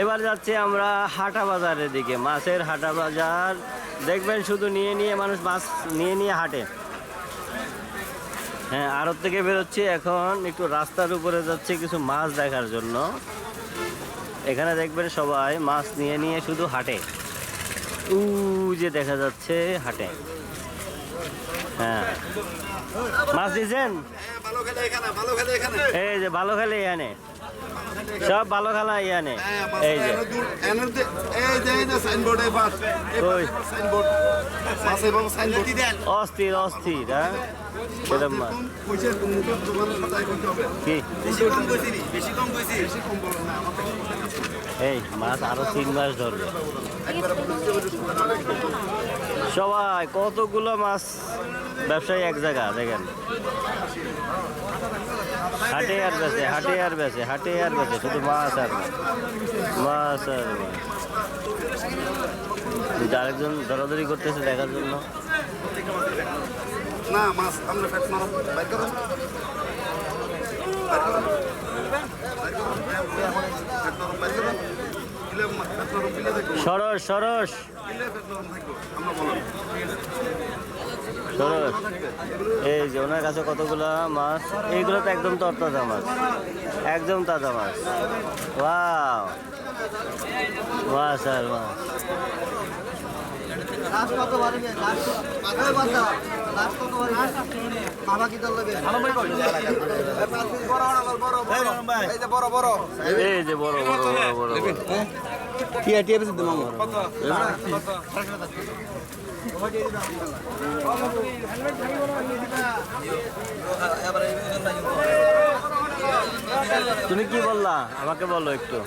এবার যাচ্ছি আমরা হাটা বাজারের দিকে মাছের হাটা বাজার। দেখবেন শুধু নিয়ে নিয়ে মানুষ মাছ নিয়ে নিয়ে হাঁটে। হ্যাঁ আড়ত থেকে বেরোচ্ছি এখন একটু রাস্তার উপরে যাচ্ছে কিছু মাছ দেখার জন্য। এখানে দেখবেন সবাই মাছ নিয়ে নিয়ে শুধু হাঁটে। উ যে দেখা যাচ্ছে হাঁটে। হ্যাঁ। মাছ দিয়েছেন? এখানে। এই যে ভালো খেলে এখানে। সব ভালো খেলা এখানে এই যে। এই যে এই যে সাইনবোর্ড এই পাশ এই সাইনবোর্ড পাশে বাবু সাইনবোর্ড অস্থির অস্থির হ্যাঁ? সেরকম মাছ কি? এই মাছ আরও তিন মাস ধরবে। একবার বুঝতে পারছি সবাই কতগুলো মাছ ব্যবসায়ী এক জায়গা দেখেন। হাটে আর বেছে হাটে আর বেছে হাটে আর বেছে শুধু মাছ আর মাছ। আর আরেকজন দরাদরি করতেছে দেখার জন্য। না মাছ আমরা ফ্যাট মারো। করো। সরস সরস। আমরা বলো। এই যে ওনার কাছে কতগুলা মাছ? এইগুলো তো একদম তরতাজা মাছ। একদম তাজা মাছ। ওয়াও। বড় বড়। এই যে বড় বড় বড় বড় বড়। টিয়া টিয়া বেশি দেবো তুমি কি বললা? আমাকে বলো একটু।